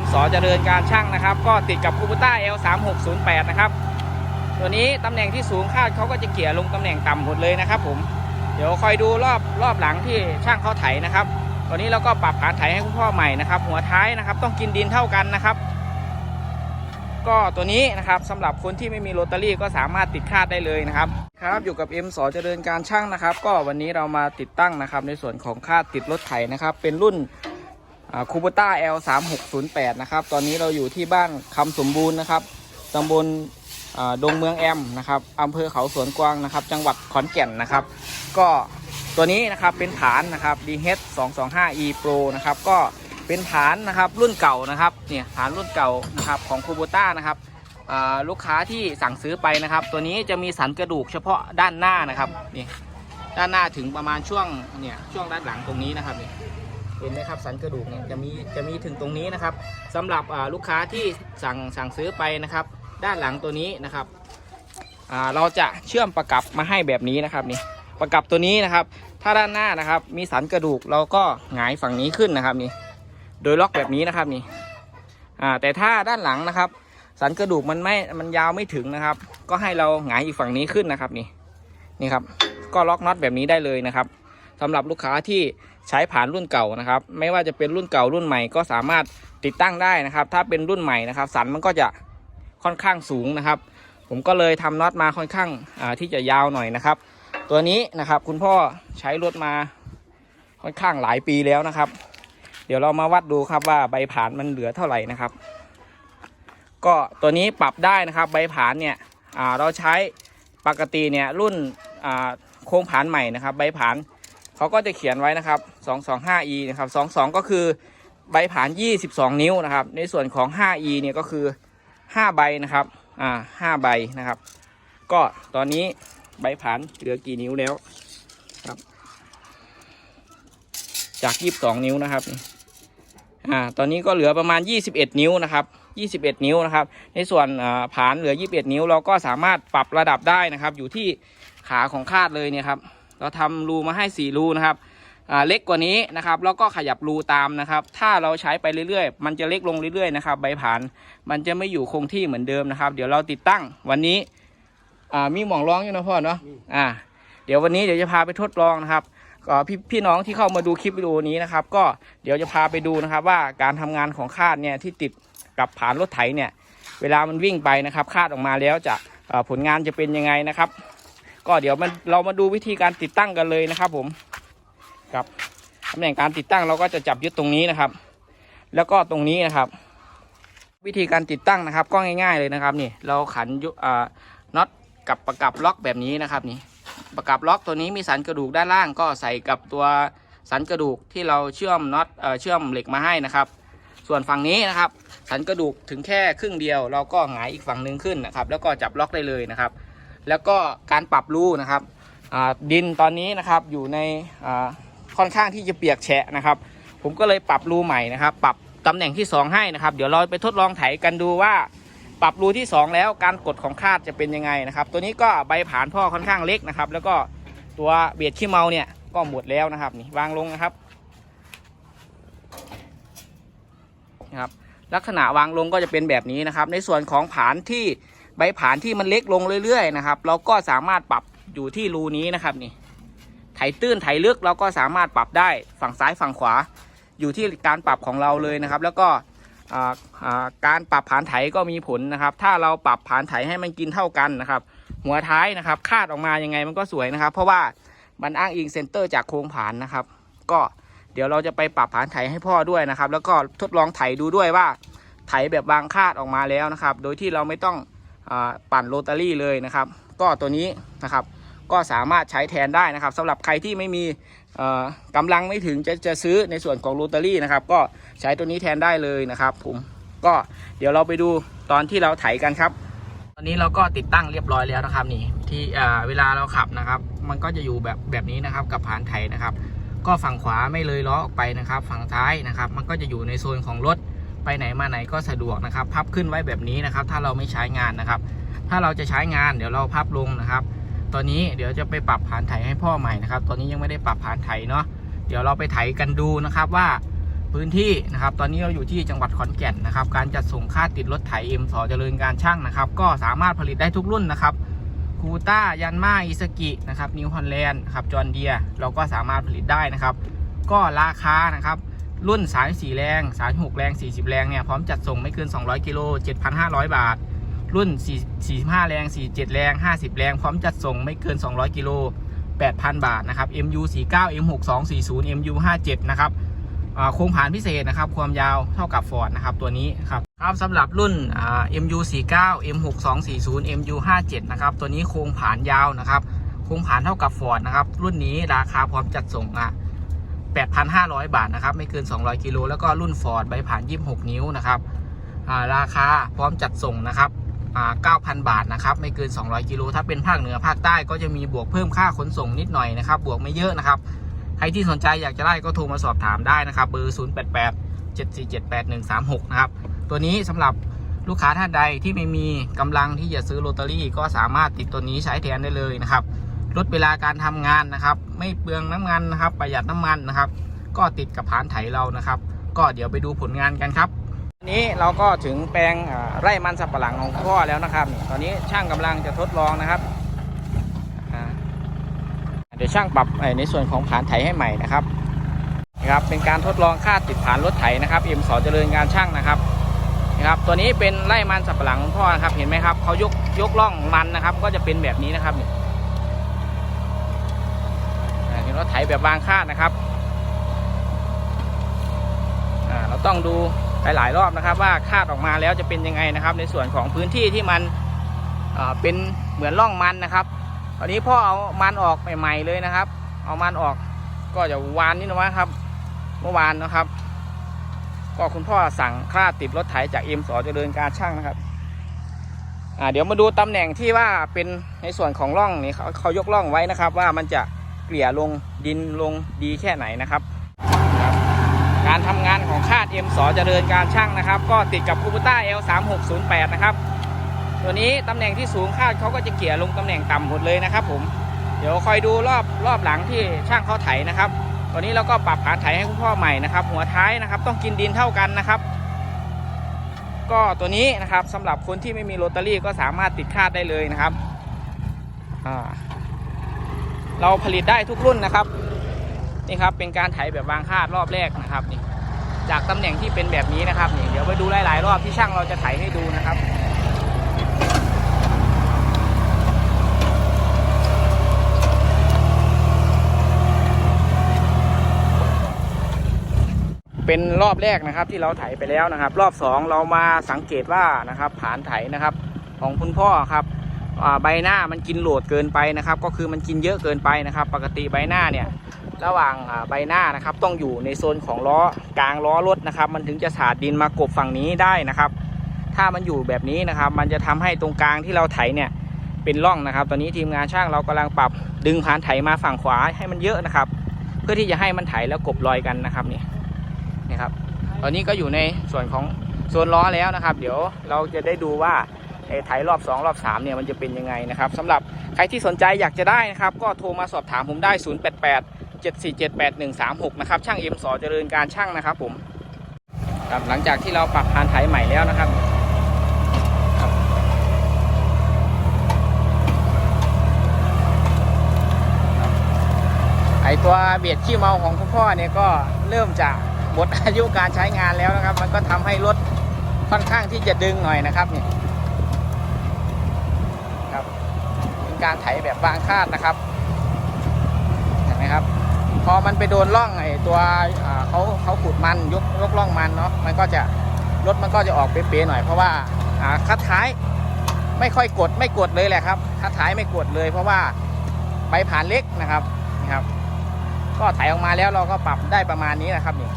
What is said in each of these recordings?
M สเจริญการช่างนะครับ ก็ติดกับคูปต้า L 3 6 0 8 นะครับ ตัวนี้ตำแหน่งที่สูงคาดเขาก็จะเกี่ยลงตำแหน่งต่ำหมดเลยนะครับ ผมเดี๋ยวคอยดูรอบรอบหลังที่ช่างเขาไถนะครับตอนนี้เราก็ปรับผานไถให้คุณพ่อใหม่นะครับ หัวท้ายนะครับ ต้องกินดินเท่ากันนะครับ ก็ตัวนี้นะครับสำหรับคนที่ไม่มีโรตารี่ก็สามารถติดคาดได้เลยนะครับ ครับอยู่กับ M สเจริญการช่างนะครับ ก็วันนี้เรามาติดตั้งนะครับ ในส่วนของคาดติดรถไถนะครับ เป็นรุ่น คูปต้า L 3 6 0 8นะครับ ตอนนี้เราอยู่ที่บ้านคำสมบูรณ์นะครับตำบลดงเมืองแอมนะครับอำเภอเขาสวนกวางนะครับ จังหวัดขอนแก่นนะครับ ก็ตัวนี้นะครับเป็นฐานนะครับ DH 225 E Pro นะครับก็เป็นฐานนะครับรุ่นเก่านะครับเนี่ยฐานรุ่นเก่านะครับของคูโบต้านะครับลูกค้าที่สั่งซื้อไปนะครับ ตัวนี้จะมีสันกระดูกเฉพาะด้านหน้านะครับนี่ด้านหน้าถึงประมาณช่วงเนี่ยช่วงด้านหลังตรงนี้นะครับนี่เห็นไหมครับสันกระดูกเนี่ยจะมีจะมีถึงตรงนี้นะครับสำหรับลูกค้าที่สั่งสั่งซื้อไปนะครับ ด้านหลังตัวนี้นะครับเราจะเชื่อมประกับมาให้แบบนี้นะครับนี่ประกับตัวนี้นะครับ ถ้าด้านหน้านะครับ มีสันกระดูกเราก็หงายฝั่งนี้ขึ้นนะครับนี่ โดยล็อกแบบนี้นะครับนี่แต่ถ้าด้านหลังนะครับ สันกระดูกมันไม่มันยาวไม่ถึงนะครับ ก็ให้เราหงายอีกฝั่งนี้ขึ้นนะครับนี่นี่ครับ ก็ล็อกน็อตแบบนี้ได้เลยนะครับ สำหรับลูกค้าที่ใช้ผ่านรุ่นเก่านะครับ ไม่ว่าจะเป็นรุ่นเก่ารุ่นใหม่ก็สามารถติดตั้งได้นะครับ ถ้าเป็นรุ่นใหม่นะครับ สันมันก็จะค่อนข้างสูงนะครับ ผมก็เลยทำน็อตมาค่อนข้างที่จะยาวหน่อยนะครับ ตัวนี้นะครับคุณพ่อใช้รถมาค่อนข้างหลายปีแล้วนะครับ เดี๋ยวเรามาวัดดูครับว่าใบผ่านมันเหลือเท่าไหร่นะครับ ก็ตัวนี้ปรับได้นะครับ ใบผ่านเนี่ยเราใช้ปกติเนี่ยรุ่นโค้งผานใหม่นะครับ ใบผาน เขาก็จะเขียนไว้นะครับ 225e นะครับ 22 ก็คือใบผาน 22 นิ้วนะครับ ในส่วนของ 5e เนี่ยก็คือ 5 ใบนะครับ อ่า 5 ใบนะครับ ก็ตอนนี้ใบผานเหลือกี่นิ้วแล้วครับ จากยี่สิบสองนิ้วนะครับ อ่า ตอนนี้ก็เหลือประมาณยี่สิบเอ็ดนิ้วนะครับยี่สิบเอ็ดนิ้วนะครับ ในส่วนอ่าผานเหลือยี่สิบเอ็ดนิ้ว เราก็สามารถปรับระดับได้นะครับ อยู่ที่ขาของคาดเลยเนี่ยครับ เราทำรูมาให้สี่รูนะครับอ่าเล็กกว่านี้นะครับ แล้วก็ขยับรูตามนะครับ ถ้าเราใช้ไปเรื่อยๆ มันจะเล็กลงเรื่อยๆนะครับ ใบผานมันจะไม่อยู่คงที่เหมือนเดิมนะครับ เดี๋ยวเราติดตั้งวันนี้อ่ามีหมองร้องอยู่นะพ่อเนาะอ่า เดี๋ยววันนี้เดี๋ยวจะพาไปทดลองนะครับก็พี่พี่น้องที่เข้ามาดูคลิปวิดีโอนี้นะครับ ก็เดี๋ยวจะพาไปดูนะครับ ว่าการทำงานของคาดเนี่ยที่ติดกับผานรถไถเนี่ย เวลามันวิ่งไปนะครับ คาดออกมาแล้วจะเอ่อผลงานจะเป็นยังไงนะครับ ก็เดี๋ยวมันเรามาดูวิธีการติดตั้งกันเลยนะครับ ผมครับตำแหน่งการติดตั้งเราก็จะจับยึดตรงนี้นะครับ แล้วก็ตรงนี้นะครับ วิธีการติดตั้งนะครับ ก็ง่ายๆเลยนะครับนี่เราขันยุอ่าน็อตกับประกับล็อกแบบนี้นะครับนี่ประกับล็อกตัวนี้มีสันกระดูกด้านล่างก็ใส่กับตัวสันกระดูกที่เราเชื่อมน็อตเอ่อเชื่อมเหล็กมาให้นะครับ ส่วนฝั่งนี้นะครับ สันกระดูกถึงแค่ครึ่งเดียว เราก็หงายอีกฝั่งหนึ่งขึ้นนะครับ แล้วก็จับล็อกได้เลยนะครับ แล้วก็การปรับรูนะครับดินตอนนี้นะครับอยู่ในค่อนข้างที่จะเปียกแฉะนะครับ ผมก็เลยปรับรูใหม่นะครับ ปรับตำแหน่งที่ 2 ให้นะครับ เดี๋ยวเราไปทดลองไถกันดูว่า ปรับรูที่ 2 แล้วการกดของคาดจะเป็นยังไงนะครับ ตัวนี้ก็ใบผานพ่อค่อนข้างเล็กนะครับ แล้วก็ตัวเบียดขี้เมาเนี่ยก็หมดแล้วนะครับนี่วางลงนะครับนะครับ ลักษณะวางลงก็จะเป็นแบบนี้นะครับ ในส่วนของผานที่ ใบผานที่มันเล็กลงเรื่อยๆนะครับ เราก็สามารถปรับอยู่ที่รูนี้นะครับนี่ ไถตื้นไถลึกเราก็สามารถปรับได้ฝั่งซ้ายฝั่งขวา อยู่ที่การปรับของเราเลยนะครับ แล้วก็การปรับผานไถก็มีผลนะครับ ถ้าเราปรับผานไถให้มันกินเท่ากันนะครับ หัวท้ายนะครับ คาดออกมายังไงมันก็สวยนะครับ เพราะว่ามันอ้างอิงเซนเตอร์จากโครงผานนะครับ ก็เดี๋ยวเราจะไปปรับผานไถให้พ่อด้วยนะครับ แล้วก็ทดลองไถดูด้วยว่าไถแบบวางคาดออกมาแล้วนะครับ โดยที่เราไม่ต้อง ปั่นโรตารี่เลยนะครับ ก็ตัวนี้นะครับก็สามารถใช้แทนได้นะครับสำหรับใครที่ไม่มีเอ่อกำลังไม่ถึงจะจะซื้อในส่วนของโรตารี่นะครับ ก็ใช้ตัวนี้แทนได้เลยนะครับผมก็เดี๋ยวเราไปดูตอนที่เราไถกันครับ ตอนนี้เราก็ติดตั้งเรียบร้อยแล้วนะครับนี่ที่เวลาเราขับนะครับ มันก็จะอยู่แบบแบบนี้นะครับกับผานไถนะครับ ก็ฝั่งขวาไม่เลยล้อออกไปนะครับ ฝั่งซ้ายนะครับ มันก็จะอยู่ในโซนของรถ ไปไหนมาไหนก็สะดวกนะครับ พับขึ้นไว้แบบนี้นะครับ ถ้าเราไม่ใช้งานนะครับ ถ้าเราจะใช้งานเดี๋ยวเราพับลงนะครับ ตอนนี้เดี๋ยวจะไปปรับผานไถให้พ่อใหม่นะครับ ตอนนี้ยังไม่ได้ปรับผานไถเนาะ เดี๋ยวเราไปไถกันดูนะครับว่าพื้นที่นะครับ ตอนนี้เราอยู่ที่จังหวัดขอนแก่นนะครับ การจัดส่งค่าติดรถไถเอ็มสอเจริญการช่างนะครับ ก็สามารถผลิตได้ทุกรุ่นนะครับคูต้ายันมาอิสกินะครับนิวฮอลแลนด์ครับจอห์นเดียเราก็สามารถผลิตได้นะครับ ก็ราคานะครับ รุ่น34แรง36แรง 40 แรงเนี่ยพร้อมจัดส่งไม่เกิน 200 กิโล 7,500 บาท รุ่น 45 แรง 47 แรง 50 แรง พร้อมจัดส่งไม่เกิน 200 กิโล 8,000 บาทนะครับ MU 49 M 6240 MU 57นะครับโครงผ่านพิเศษนะครับ ความยาวเท่ากับฟอร์ดนะครับตัวนี้ครับครับสำหรับรุ่นอ่า MU 49 M 6240 MU 57นะครับตัวนี้โครงผ่านยาวนะครับโครงผ่านเท่ากับฟอร์ดนะครับรุ่นนี้ราคาพร้อมจัดส่งอะ 8,500 บาทนะครับ ไม่เกิน 200กิโลแล้วก็รุ่นฟอร์ดใบผ่าน 26 นิ้วนะครับาราคาพร้อมจัดส่งนะครับ9,000 บาทนะครับไม่เกิน 200กิโลถ้าเป็นภาคเหนือภาคใต้ก็จะมีบวกเพิ่มค่าขนส่งนิดหน่อยนะครับ บวกไม่เยอะนะครับ ใครที่สนใจอยากจะได้ก็โทรมาสอบถามได้นะครับเบอร์ 088 747 8136 นะครับ ตัวนี้สำหรับลูกค้าท่านใดที่ไม่มีกำลังที่จะซื้อโรตารี่ก็สามารถติดตัวนี้ใช้แทนได้เลยนะครับ ลดเวลาการทำงานนะครับ ไม่เปลืองน้ำมันนะครับ ประหยัดน้ำมันนะครับ ก็ติดกับผานไถเรานะครับ ก็เดี๋ยวไปดูผลงานกันครับวันนี้เราก็ถึงแปลงไร่มันสับปะหลังของพ่อแล้วนะครับ ตอนนี้ช่างกำลังจะทดลองนะครับเดี๋ยวช่างปรับในส่วนของผานไถให้ใหม่นะครับนะครับ เป็นการทดลองค่าติดผานรถไถนะครับเอ็มสอเจริญงานช่างนะครับนะครับ ตัวนี้เป็นไร่มันสับปะหลังของพ่อนะครับ เห็นไหมครับเขายกยกล่องมันนะครับ ก็จะเป็นแบบนี้นะครับ นี่อ่าเห็นว่าไถแบบวางคาดนะครับเราต้องดูหลายๆรอบนะครับว่าคาดออกมาแล้วจะเป็นยังไงนะครับ ในส่วนของพื้นที่ที่มันเป็นเหมือนร่องมันนะครับตอนนี้พ่อเอามันออกใหม่ ๆเลยนะครับ เอามันออกก็จะวานนี่นะครับ เมื่อวานนะครับ ก็คุณพ่อสั่งคลาดติดรถไถจากเอ็มสอเจริญการช่างนะครับเดี๋ยวมาดูตำแหน่งที่ว่าเป็นในส่วนของร่องนี่เขาเขายกร่องไว้นะครับ ว่ามันจะ เกลี่ยลงดินลงดีแค่ไหนนะครับ การทำงานของคาด M สอเจริญการช่างนะครับ ก็ติดกับคูปต้า L 3 6 0 8 นะครับตัวนี้ตำแหน่งที่สูงคาดเขาก็จะเกลี่ยลงตำแหน่งต่ำหมดเลยนะครับ ผมเดี๋ยวคอยดูรอบรอบหลังที่ช่างเขาไถนะครับตัวนี้เราก็ปรับผานไถให้คุณพ่อใหม่นะครับ หัวท้ายนะครับ ต้องกินดินเท่ากันนะครับ ก็ตัวนี้นะครับสำหรับคนที่ไม่มีโรตารี่ก็สามารถติดคาดได้เลยนะครับอ่า เราผลิตได้ทุกรุ่นนะครับ นี่ครับเป็นการไถแบบวางคาดรอบแรกนะครับนี่จากตำแหน่งที่เป็นแบบนี้นะครับนี่เดี๋ยวไปดูหลาย ๆ รอบที่ช่างเราจะไถให้ดูนะครับเป็นรอบแรกนะครับที่เราไถไปแล้วนะครับ รอบสองเรามาสังเกตว่านะครับผานไถนะครับ ของคุณพ่อครับ ใบหน้ามันกินโหลดเกินไปนะครับ ก็คือมันกินเยอะเกินไปนะครับ ปกติใบหน้าเนี่ยระหว่างใบหน้านะครับต้องอยู่ในโซนของล้อกลางล้อรถนะครับ มันถึงจะสาดดินมากบฝั่งนี้ได้นะครับ ถ้ามันอยู่แบบนี้นะครับ มันจะทำให้ตรงกลางที่เราไถเนี่ยเป็นร่องนะครับ ตอนนี้ทีมงานช่างเรากำลังปรับดึงผานไถมาฝั่งขวาให้มันเยอะนะครับ เพื่อที่จะให้มันไถแล้วกบรอยกันนะครับนี่นี่ครับ ตอนนี้ก็อยู่ในส่วนของโซนล้อแล้วนะครับ เดี๋ยวเราจะได้ดูว่า ไอ้ไถรอบ 2 รอบ 3 เนี่ยมันจะเป็นยังไงนะครับสำหรับใครที่สนใจอยากจะได้นะครับ ก็โทรมาสอบถามผมได้ 088 747 8136 นะครับ ช่างเอ็มสอเจริญการช่างนะครับผมครับหลังจากที่เราปรับพานไถใหม่แล้วนะครับไอตัวเบียดขี้เมาของคุณพ่อเนี่ยก็เริ่มจะหมดอายุการใช้งานแล้วนะครับ มันก็ทำให้รถค่อนข้างที่จะดึงหน่อยนะครับเนี่ครับเป็น การไถแบบวางคาดนะครับเห็นไหมครับ พอมันไปโดนร่องไอ้ตัวเขาเขาขุดมันยกยกร่องมันเนาะมันก็จะรถมันก็จะออกเป๊ะๆหน่อยเพราะว่าคัดท้ายไม่ค่อยกดไม่กดเลยแหละครับคัดท้ายไม่กดเลย เพราะว่าใบผ่านเล็กนะครับนี่ครับ ก็ไถออกมาแล้วเราก็ปรับได้ประมาณนี้นะครับนี่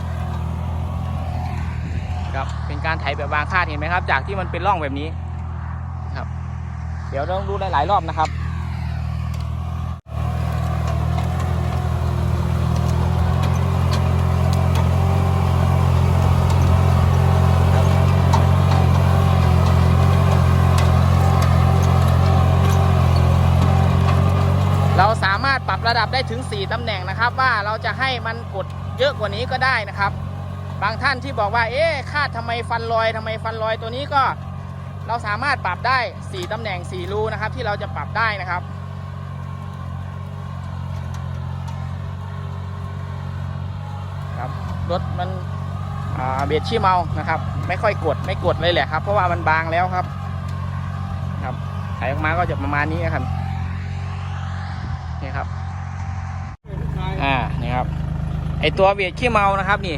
ครับเป็นการไถแบบวางคาดเห็นไหมครับ จากที่มันเป็นร่องแบบนี้ครับ เดี๋ยวต้องดูหลายๆรอบนะครับ เราสามา ระดับได้ถึง 4 ตำแหน่งนะครับ ว่าเราจะให้มันกดเยอะกว่านี้ก็ได้นะครับ บางท่านที่บอกว่า เอ๊ะคาดทำไมฟันลอยทำไมฟันลอยตัวนี้ก็ เราสามารถปรับได้ 4 ตำแหน่ง 4 รูนะครับ ที่เราจะปรับได้นะครับครับรถมันเบียดชี้เมานะครับ ไม่ค่อยกดไม่กดเลยแหละครับ เพราะว่ามันบางแล้วครับ ครับถ่ายออกมาก็จะประมาณนี้นะครับนี่ครับ อ่านี่ครับไอตัวเบียดขี้เมานะครับนี่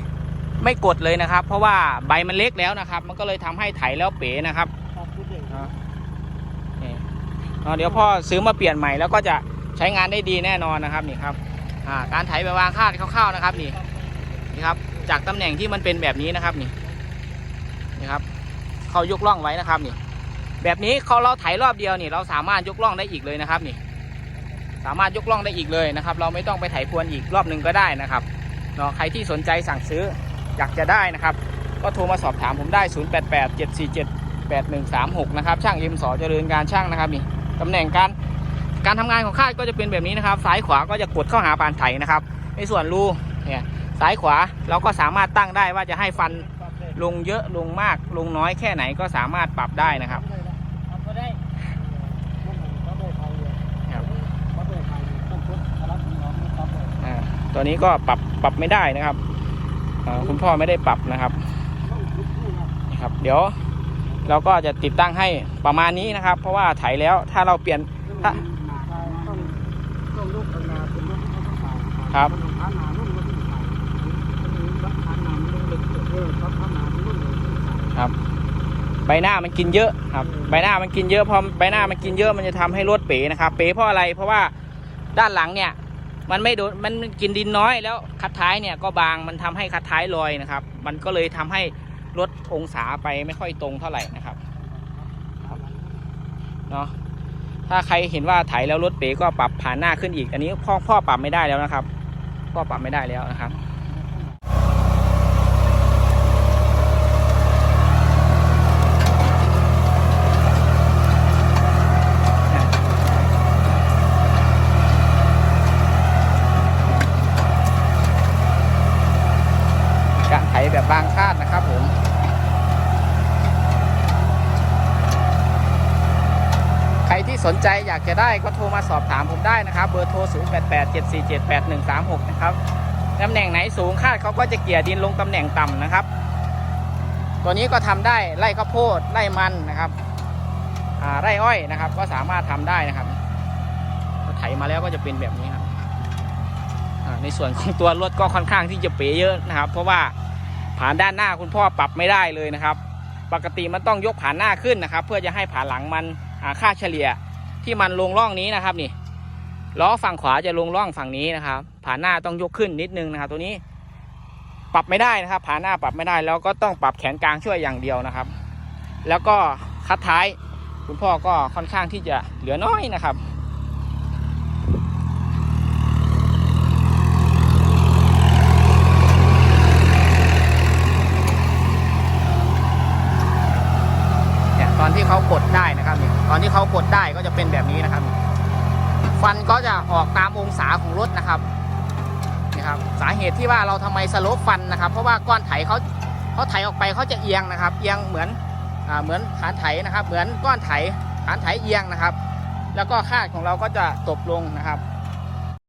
ไม่กดเลยนะครับ เพราะว่าใบมันเล็กแล้วนะครับ มันก็เลยทำให้ไถแล้วเป๋นะครับอ่านี่อ่าเดี๋ยวพ่อซื้อมาเปลี่ยนใหม่แล้วก็จะใช้งานได้ดีแน่นอนนะครับนี่ครับอ่าการไถไปวางคาดคร่าวๆนะครับนี่นี่ครับ จากตำแหน่งที่มันเป็นแบบนี้นะครับนี่นี่ครับเขายกล่องไว้นะครับนี่ แบบนี้เขาเราไถรอบเดียวนี่ เราสามารถยกล่องได้อีกเลยนะครับนี่ สามารถยกล่องได้อีกเลยนะครับ เราไม่ต้องไปไถพวนอีกรอบหนึ่งก็ได้นะครับเนาะใครที่สนใจสั่งซื้ออยากจะได้นะครับ ก็โทรมาสอบถามผมได้ 0887478136 นะครับ ช่างเอ็มสอเจริญการช่างนะครับนี่ตำแหน่งการการทำงานของค่ายก็จะเป็นแบบนี้นะครับ ซ้ายขวาก็จะกดเข้าหาปานไถนะครับ ในส่วนรูเนี่ยซ้ายขวาเราก็สามารถตั้งได้ว่าจะให้ฟันลงเยอะลงมากลงน้อยแค่ไหนก็สามารถปรับได้นะครับ อ่า ตัวนี้ก็ปรับปรับไม่ได้นะครับอ่าคุณพ่อไม่ได้ปรับนะครับนี่ครับ เดี๋ยวเราก็จะติดตั้งให้ประมาณนี้นะครับ เพราะว่าไถแล้วถ้าเราเปลี่ยนถ้าครับครับใบหน้ามันกินเยอะครับ ใบหน้ามันกินเยอะพอใบหน้ามันกินเยอะมันจะทำให้รถเป๋นะครับ เป๋เพราะอะไรเพราะว่าด้านหลังเนี่ย มันไม่โดนมันกินดินน้อยแล้วคัดท้ายเนี่ยก็บางมันทำให้คัดท้ายลอยนะครับ มันก็เลยทำให้ลดองศาไปไม่ค่อยตรงเท่าไหร่นะครับครับเนาะถ้าใครเห็นว่าไถแล้วรถเป๋ก็ปรับผ่านหน้าขึ้นอีก อันนี้พ่อพ่อปรับไม่ได้แล้วนะครับ พ่อปรับไม่ได้แล้วนะครับ การไถแบางคาดนะครับผมใครที่สนใจอยากจะได้ก็โทรมาสอบถามผมได้นะครับ เบอร์โทร 0887478136 นะครับตำแหน่งไหนสูงคาดเขาก็จะเกี่ยดินลงตำแหน่งต่ำนะครับ ตัวนี้ก็ทำได้ไร่ข้าวโพดไร่มันนะครับไร่อ้อยนะครับ ก็สามารถทำได้นะครับไถมาแล้วก็จะเป็นแบบนี้ครับในส่วนของตัวรถก็ค่อนข้างที่จะเป๋เยอะนะครับ เพราะว่า ผ่านด้านหน้าคุณพ่อปรับไม่ได้เลยนะครับ ปกติมันต้องยกผ่านหน้าขึ้นนะครับ เพื่อจะให้ผ่านหลังมันค่าเฉลี่ยที่มันลงร่องนี้นะครับนี่ล้อฝั่งขวาจะลงร่องฝั่งนี้นะครับ ผ่านหน้าต้องยกขึ้นนิดนึงนะครับ ตัวนี้ปรับไม่ได้นะครับ ผ่านหน้าปรับไม่ได้ แล้วก็ต้องปรับแขนกลางช่วยอย่างเดียวนะครับ แล้วก็คัดท้าย คุณพ่อก็ค่อนข้างที่จะเหลือน้อยนะครับ เนี่ยตอนที่เขากดได้นะครับเนี่ยตอนที่เขากดได้ก็จะเป็นแบบนี้นะครับ ฟันก็จะออกตามองศา ของรถนะครับนี่ครับสาเหตุที่ว่าเราทำไมสโลปฟันนะครับ เพราะว่าก้อนไถเขาเขาไถออกไปเขาจะเอียงนะครับ เอียงเหมือนอเหมือนฐานไถนะครับ เหมือนก้อนไถฐานไถเอียงนะครับ แล้วก็คาดของเราก็จะตบลงนะครับ